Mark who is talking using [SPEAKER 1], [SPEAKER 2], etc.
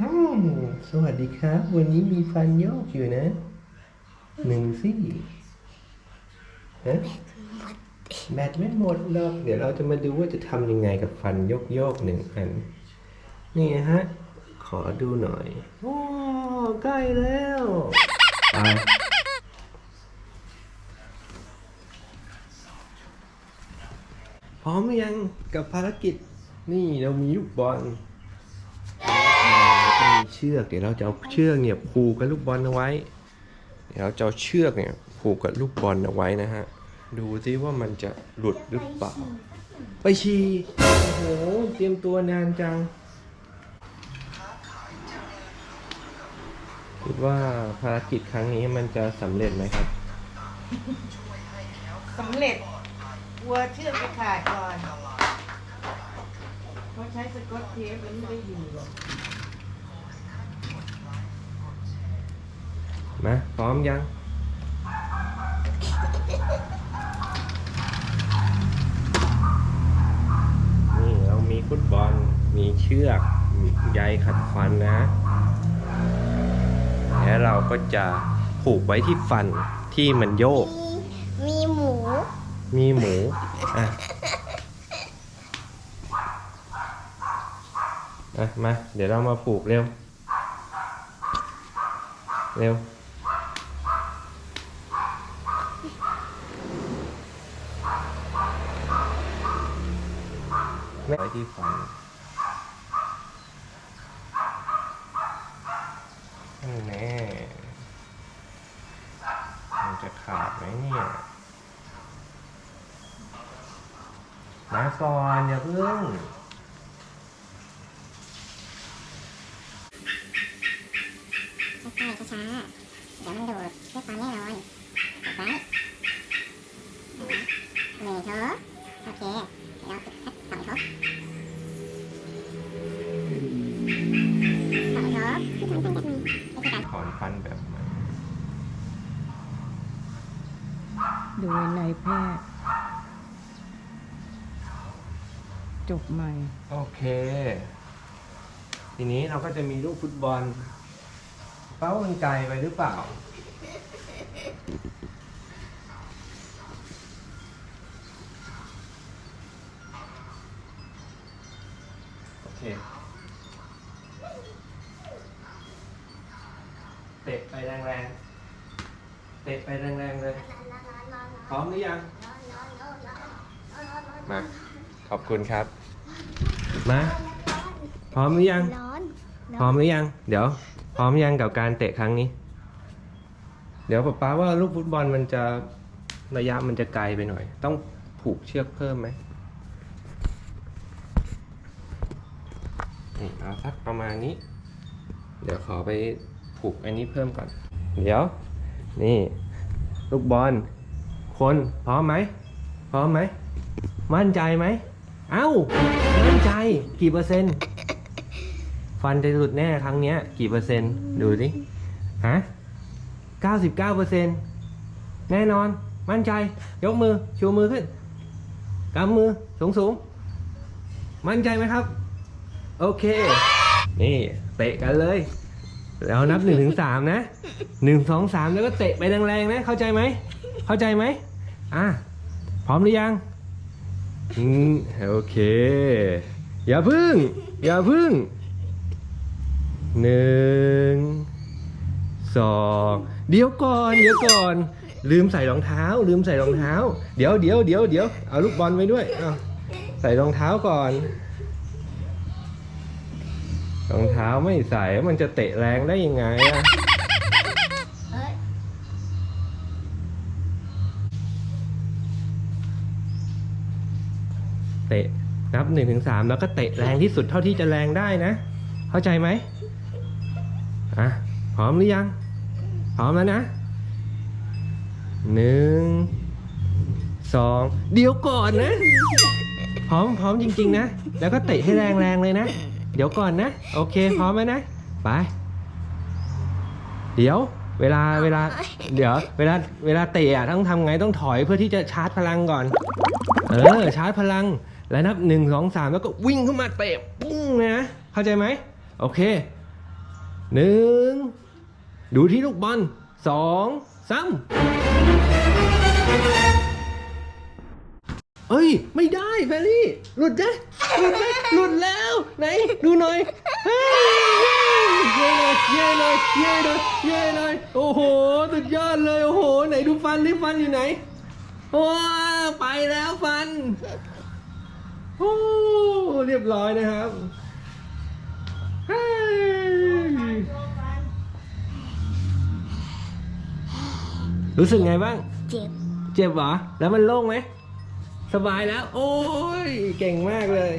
[SPEAKER 1] อืมสวัสดีครับ วันนี้มีฟันโยกอยู่นะ หนึ่งซี่ฮะแบตไม่หมดหรอก เดี๋ยวเราจะมาดูว่าจะทำยังไงกับฟันโยกโยกหนึ่งอัน นี่ฮะ ขอดูหน่อย โอ้ใกล้แล้วพร้อมหรือยังกับภารกิจ นี่เรามีลูกบอล เชือกเดี๋ยวเราจะเอาเชือกเนี่ยผูกกับลูกบอลเอาไว้ เดี๋ยวเราจะเอาเชือกเนี่ยผูกกับลูกบอลเอาไว้นะฮะ ดูซิว่ามันจะหลุดหรือเปล่า ไปชีโอ้โห เตรียมตัวนานจัง คิดว่าภารกิจครั้งนี้มันจะสำเร็จไหมครับ
[SPEAKER 2] สำเร็จวัวเชือกไปขาดก่อนเขาใช้สกอตเทปมันไม่ได้อยู่หรอก
[SPEAKER 1] มาพร้อมยัง นี่เรามีฟุตบอล มีเชือก มีใยขัดฟันนะ แล้วเราก็จะผูกไว้ที่ฟันที่มันโยก
[SPEAKER 3] มีมีหมู
[SPEAKER 1] มีหมู อะ อะ มา เดี๋ยวเรามาผูกเร็ว เร็ว ไว้ที่ฟันนั่นแน่มันจะขาดไหมเนี่ยมาก่อนอย่าเพิ่ง
[SPEAKER 3] ค่อยๆช้าๆเดี๋ยวมันโดดเพื่อความแน่นอนกดไว้หนึ่งทบโอเค เดี๋ยนาร
[SPEAKER 1] ถอนฟันแบบใหม่
[SPEAKER 2] ดูในแพทย์จบใหม่
[SPEAKER 1] โอเค ทีนี้เราก็จะมีลูกฟุตบอลเป้ามันไกลไปหรือเปล่า เคเตะไปแรงๆ เตะไปแรงๆเลย พร้อมหรือยัง มา ขอบคุณครับ มา พร้อมหรือยัง
[SPEAKER 3] ร้อน
[SPEAKER 1] พร้อมหรือยัง เดี๋ยว พร้อมยังกับการเตะครั้งนี้ เดี๋ยวป๊าป๊าว่าลูกฟุตบอลมันจะระยะมันจะไกลไปหน่อย ต้องผูกเชือกเพิ่มไหม นี่เอาสักประมาณนี้ เดี๋ยวขอไปผูกอันนี้เพิ่มก่อน เดี๋ยว นี่ ลูกบอล คนพร้อมไหม พร้อมไหม มั่นใจไหม เอ้า มั่นใจ กี่เปอร์เซ็นต์ ฟันจะหลุดแน่ครั้งเนี้ย กี่เปอร์เซ็นต์ ดูสิฮะ99เปอร์เซ็นต์ แน่นอน มั่นใจ ยกมือ ชูมือขึ้น กำมือ สูงสูง มั่นใจไหมครับ โอเค นี่เตะกันเลยแล้วนับหนึ่งถึงสามนะหนึ่งสองสามแล้วก็เตะไปแรงๆนะ เข้าใจไหม เข้าใจไหมอะ พร้อมหรือยัง อืม โอเค อย่าพึ่ง อย่าพึ่งหนึ่งสองเดี๋ยวก่อน เดี๋ยวก่อน ลืมใส่รองเท้า ลืมใส่รองเท้า เดี๋ยวเดี๋ยวเดี๋ยวเดี๋ยวเอาลูกบอลไปด้วยเอาใส่รองเท้าก่อน รองเท้าไม่ใส่มันจะเตะแรงได้ยังไงอะ
[SPEAKER 3] เอ้ย
[SPEAKER 1] เตะนับหนึ่งถึงสามแล้วก็เตะแรงที่สุดเท่าที่จะแรงได้นะ เข้าใจไหมอะพร้อมหรือยัง พร้อมแล้วนะหนึ่งสองเดี๋ยวก่อนนะ พร้อมพร้อมจริง ๆ นะ แล้วก็เตะให้แรงๆเลยนะ เดี๋ยวก่อนนะ โอเค พร้อมแล้วนะ ไป เดี๋ยว เวลาเวลา เดี๋ยว เวลาเวลาเตะอะต้องทำไงต้องถอยเพื่อที่จะชาร์จพลังก่อน เออ ชาร์จพลัง แล้วนับหนึ่งสองสามแล้วก็วิ่งเข้ามาเตะปุ้งนะ เข้าใจไหม โอเคหนึ่งดูที่ลูกบอลสองสาม เอ้ย ไม่ได้แฟรี่ หลุดจ้ะหลุดไหมหลุดแล้ว ไหน ดูหน่อยเฮ้ยเย้เลยเย้เลยเย้เลยเย้เลยโอ้โหสุดยอดเลย โอ้โห ไหนดูฟันดิฟันอยู่ไหนว้าวไปแล้วฟันโอ้เรียบร้อยนะครับเฮ้ยรู้สึกไงบ้าง
[SPEAKER 3] เจ็บ
[SPEAKER 1] เจ็บเหรอ แล้วมันโล่งไหม สบายแล้ว โอ้ย เก่งมากเลย